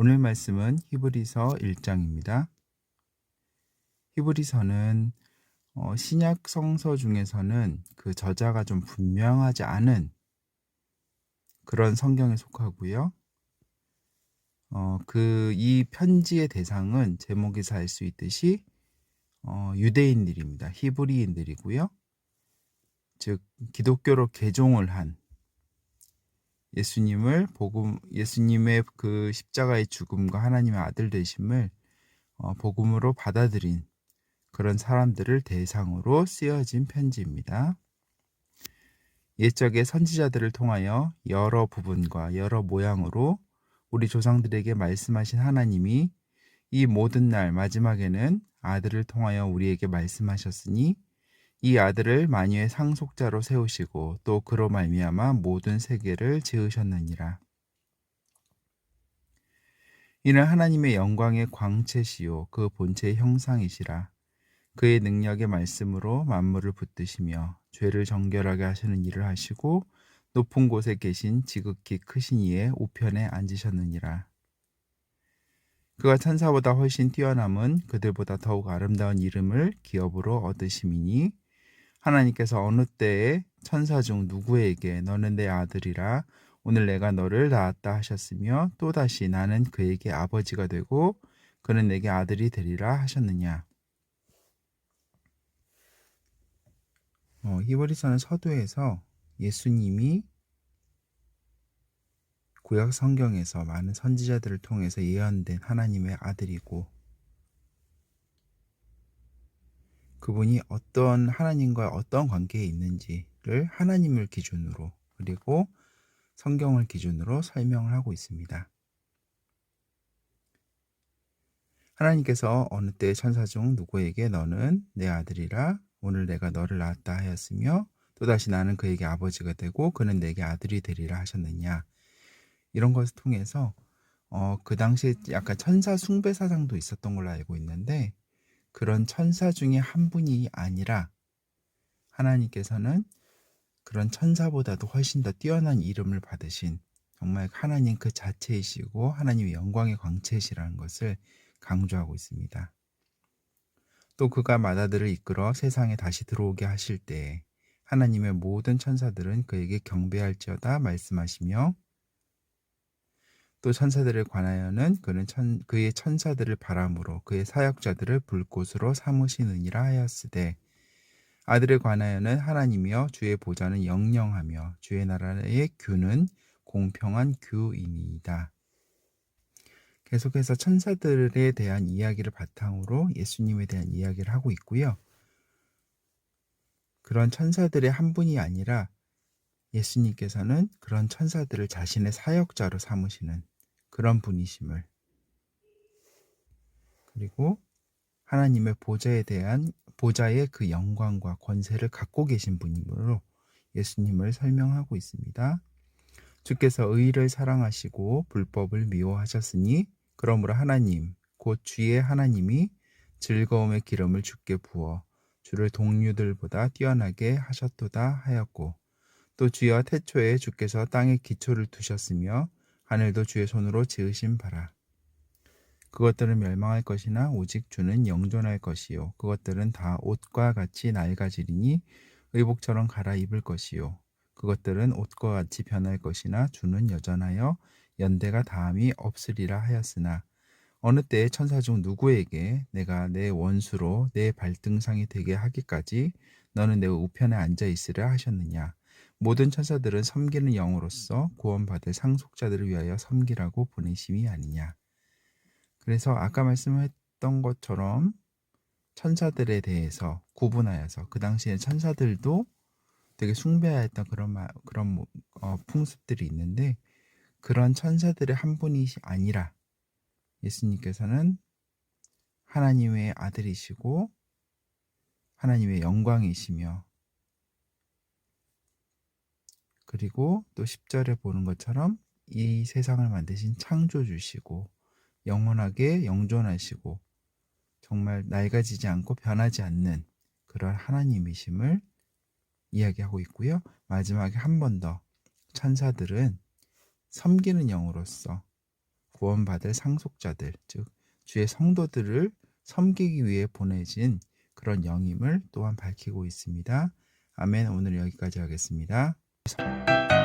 오늘 말씀은 히브리서 1장입니다. 히브리서는 어, 신약 성서 중에서는 그 저자가 좀 분명하지 않은 그런 성경에 속하고요. 어, 그 이 편지의 대상은 제목에서 알 수 있듯이 어, 유대인들입니다. 히브리인들이고요. 즉 기독교로 개종을 한 예수님을 복음 예수님의 그 십자가의 죽음과 하나님의 아들 되심을 어, 복음으로 받아들인 그런 사람들을 대상으로 쓰여진 편지입니다. 옛적의 선지자들을 통하여 여러 부분과 여러 모양으로 우리 조상들에게 말씀하신 하나님이 이 모든 날 마지막에는 아들을 통하여 우리에게 말씀하셨으니 이 아들을 만유의 상속자로 세우시고 또 그로 말미암아 모든 세계를 지으셨느니라. 이는 하나님의 영광의 광채시요 그 본체의 형상이시라. 그의 능력의 말씀으로 만물을 붙드시며 죄를 정결하게 하시는 일을 하시고 높은 곳에 계신 지극히 크신 이의 우편에 앉으셨느니라. 그가 천사보다 훨씬 뛰어남은 그들보다 더욱 아름다운 이름을 기업으로 얻으심이니 하나님께서 어느 때에 천사 중 누구에게 너는 내 아들이라 오늘 내가 너를 낳았다 하셨으며 또다시 나는 그에게 아버지가 되고 그는 내게 아들이 되리라 하셨느냐. 어, 히브리서는 서두에서 예수님이 구약 성경에서 많은 선지자들을 통해서 예언된 하나님의 아들이고 그분이 어떤 하나님과 어떤 관계에 있는지를 하나님을 기준으로 그리고 성경을 기준으로 설명을 하고 있습니다. 하나님께서 어느 때 천사 중 누구에게 너는 내 아들이라 오늘 내가 너를 낳았다 하였으며 또다시 나는 그에게 아버지가 되고 그는 내게 아들이 되리라 하셨느냐 이런 것을 통해서 어, 그 당시에 약간 천사 숭배 사상도 있었던 걸로 알고 있는데 그런 천사 중에 한 분이 아니라 하나님께서는 그런 천사보다도 훨씬 더 뛰어난 이름을 받으신 정말 하나님 그 자체이시고 하나님의 영광의 광채이시라는 것을 강조하고 있습니다. 또 그가 마다들을 이끌어 세상에 다시 들어오게 하실 때 하나님의 모든 천사들은 그에게 경배할지어다 말씀하시며 또 천사들에 관하여는 그는 천, 그의 천사들을 바람으로 그의 사역자들을 불꽃으로 삼으시느니라 하였으되 아들에 관하여는 하나님이여 주의 보좌는 영영하며 주의 나라의 규는 공평한 규이니이다. 계속해서 천사들에 대한 이야기를 바탕으로 예수님에 대한 이야기를 하고 있고요. 그런 천사들의 한 분이 아니라 예수님께서는 그런 천사들을 자신의 사역자로 삼으시는 그런 분이심을 그리고 하나님의 보좌에 대한 보좌의 그 영광과 권세를 갖고 계신 분이므로 예수님을 설명하고 있습니다. 주께서 의를 사랑하시고 불법을 미워하셨으니 그러므로 하나님 곧 주의 하나님이 즐거움의 기름을 주께 부어 주를 동류들보다 뛰어나게 하셨도다 하였고 또 주여 태초에 주께서 땅에 기초를 두셨으며 하늘도 주의 손으로 지으신 바라. 그것들은 멸망할 것이나 오직 주는 영존할 것이요. 그것들은 다 옷과 같이 낡아지리니 의복처럼 갈아입을 것이요. 그것들은 옷과 같이 변할 것이나 주는 여전하여 연대가 다함이 없으리라 하였으나 어느 때에 천사 중 누구에게 내가 내 원수로 내 발등상이 되게 하기까지 너는 내 우편에 앉아 있으라 하셨느냐 모든 천사들은 섬기는 영으로서 구원받을 상속자들을 위하여 섬기라고 보내심이 아니냐. 그래서 아까 말씀했던 것처럼 천사들에 대해서 구분하여서 그 당시에 천사들도 되게 숭배하였던 그런 마, 그런 어, 풍습들이 있는데 그런 천사들의 한 분이 아니라 예수님께서는 하나님의 아들이시고 하나님의 영광이시며 그리고 또 10절에 보는 것처럼 이 세상을 만드신 창조주시고 영원하게 영존하시고 정말 낡아지지 않고 변하지 않는 그런 하나님이심을 이야기하고 있고요. 마지막에 한 번 더 천사들은 섬기는 영으로서 구원받을 상속자들, 즉 주의 성도들을 섬기기 위해 보내진 그런 영임을 또한 밝히고 있습니다. 아멘. 오늘 여기까지 하겠습니다. Peace.